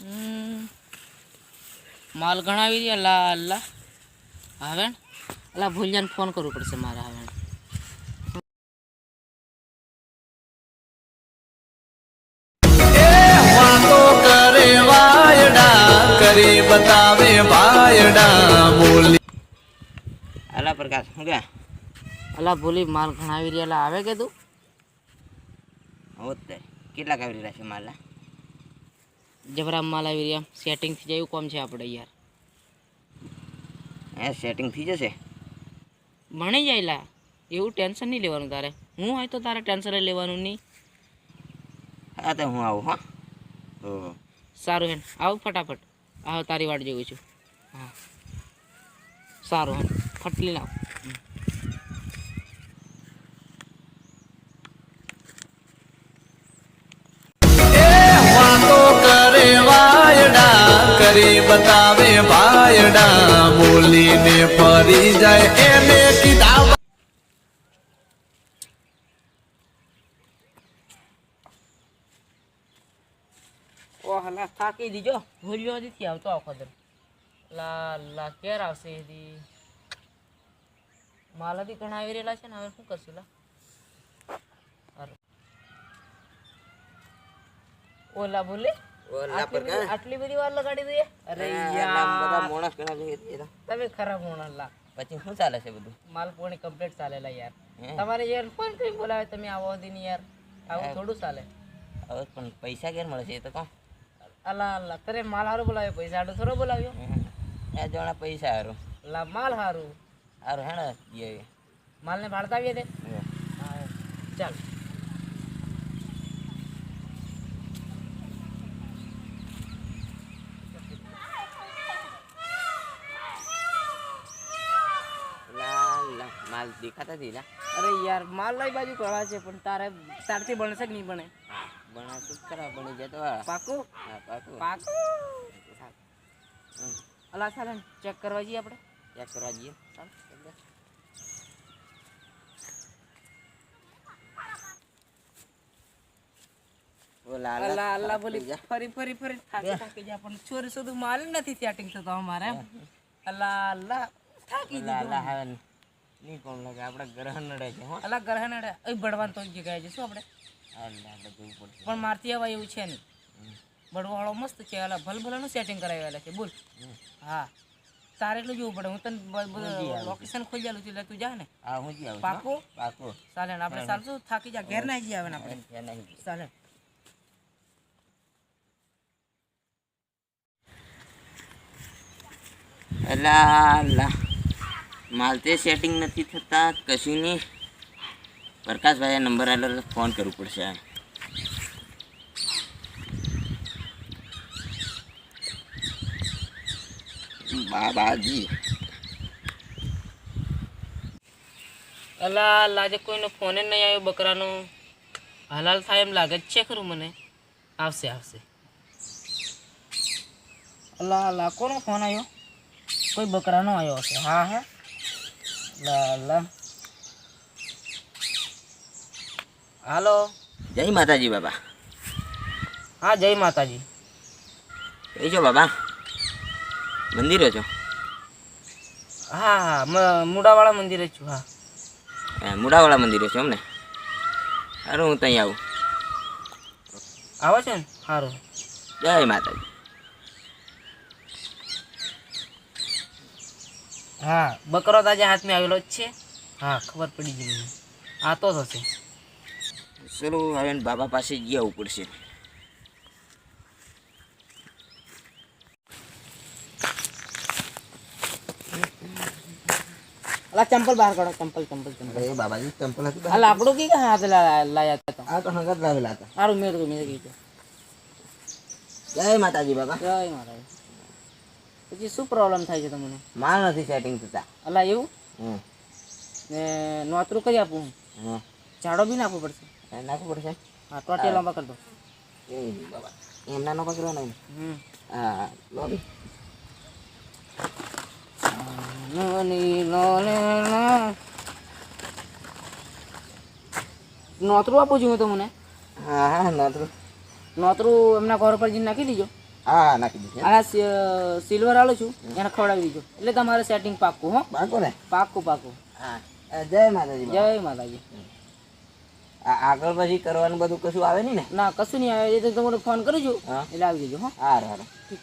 હમ. માલ ગણાવી દે અલ્લા અલ્લા. હવે ને? અલા ભૂલિયાને ફોન કરવો પડશે મારે હવે વાતો કરે વાયડા કરી બતાવે ભાયડા બોલી. અલા પ્રકાશ શું કે અલા ભૂલી માલ ગણાવી દે અલા આવે કે તું? હોત તે. કેટલા કાવી રહ્યા છે માલા જબરા માલ આવી રહ્યા સેટિંગ થઈ જાય એવું કોમ છે આપણે યાર. એ સેટિંગ થઈ જશે? ભણી જાય લા. એવું ટેન્શન નહીં લેવાનું તારે. હું હોય તો તારે ટેન્શન લેવાનું નહીં. હા તો હું આવું હા. હો સારું હેન આવું ફટાફટ. આવો તારી વાટ જોઉં છું. હા. સારું હેન ફટલી લાવ બતાવે ભાયડા બોલીને ફરી જાય. એને કીધા આવતો આખો દર લા લા કેર આવશે માલાથી ઘણા આવી રહેલા છે ને, હવે શું કરશું ઓલા બોલે? આટલી બધી- વાર લગાડી દઈએ? અરે બધા મોણસ ઘણા ભેગા તમે ખરાબ મોણસ લા. પછી શું ચાલે છે બધું? માલપુણી કમ્પ્લીટ ચાલેલા યાર. તમારે યાર કોણ કઈ બોલાવે તમે આવો હતી ને યાર? આવું થોડું ચાલે. હવે પણ પૈસા ક્યારે મળે છે એ તો કહો અલા અલા તરે માલ સારું બોલાવ્યો? પૈસા હારો થોડો બોલાવ્યો? એ જોણા પૈસા હારું. લા માલ હારું. હારું હેણ માલને ભાડતા આવીએ તે? હા ચાલ લા લા માલ દેખાતા હતી લા અરે યાર માલ લઈ બાજુ કરવા છે પણ તારે તારથી બનશે કે નહીં બને બના શું કરા બની જતો પાકું હા પાકું પાકું અલા ચાલે ચેક કરવા જઈએ આપણે ચેક કરવા જઈએ ચાલ ઓ લા અલ્લા અલ્લા બોલી ફરી ફરી ફરી થાકી થાકી જા પણ ચોરી સુધી માલ જ નથી સેટિંગ થતો અમારે એમ. અલ્લા અલ્લા થાકી લા દીધું લા હવે નહીં કોણ લાગે આપણે ગ્રહ નડે છે હો. અલા ગ્રહ નડે. એ બળવાન તો જગ્યાએ જઈશું આપણે. આપણે જવું પડશે. પણ મારતી હવે એવું છે નહીં. બળવાળો મસ્ત છે અલા ભલ ભલાનું સેટિંગ કરાવેલા છે બોલ. હા. તારે એટલું જોવું પડે. હું તને લોકેશન ખોલી છું એટલે તું જા ને. હા હું જી આવું પાકો? પાકો. ચાલે આપણે ચાલશું. થાકી જા ઘેર ના જઈ આવે ને આપણે ચાલે. અલા લા માલ તે સેટિંગ નથી થતા કશું નહીં. પ્રકાશભાઈ નંબર આવેલો ફોન કરવું પડશે આ. બાબાજી. અલા લાજે કોઈનો ફોન જ નહીં આવ્યો બકરાનો. હલાલ થાય એમ લાગે જ છે ખરું મને. આવશે આવશે. અલા અલા કોનો ફોન આવ્યો? કોઈ બકરાનો આવ્યો હશે. હા હા. લા અલા હાલો. જય માતાજી બાબા. હા જય માતાજી. એ છો બાબા મંદિરે છો? હા હા મુડાવાળા મંદિરે જ છું હા. મુડાવાળા મંદિરે છો અમને સારું હું ત્યાં આવું. આવે છે ને? સારું જય માતાજી. હા. બકરો તાજે હાથમાં આવેલો જ છે. હા. ખબર પડી ગઈ મને. આ તો થશે. ચલો હવે બાબા પાસે જઈ આવવું પડશે. અલા ચંપલ બહાર કાઢો ચંપલ ચંપલ ચંપલ એ બાબાજી ચંપલ હતી અલા આપણું કઈ હાથ લા- લાયા હતા? આ તો હંગત લાવેલા હતા. સારું મેળ તો મેળ કીધું. જય માતાજી બાબા. જય મહારાજ પછી શું પ્રોબ્લેમ થાય છે તમને? માલ નથી સેટિંગ થતા. અલા એવું? ને નોતરું કરી આપું હું? ઝાડો બી નાખવું પડશે. નાખવું પડશે? હા ટોટી લાંબા કરી દો. એમના નો પકડો નહીં હા લો ને. નાની લાલે નોતરું આપું છું હું તમને? હા હા નોતરું. નોતરું એમના ઘર પર જઈને નાખી દીજો. હા હા નાખી દીધું. આ સિલ્વર આલો છું એને ખવડાવી દીધો. એટલે તમારે સેટિંગ પાક્કું હો. પાક્કું ને? પાક્કું પાક્કું હા. જય માતાજી જય માતાજી. આ- આગળ પછી કરવાનું બધું કશું આવે નહીં ને? ના કશું નહીં આવે એ તો તમારે ફોન કરું છું. એટલે આવી જજો હા. હારું. ઠીક.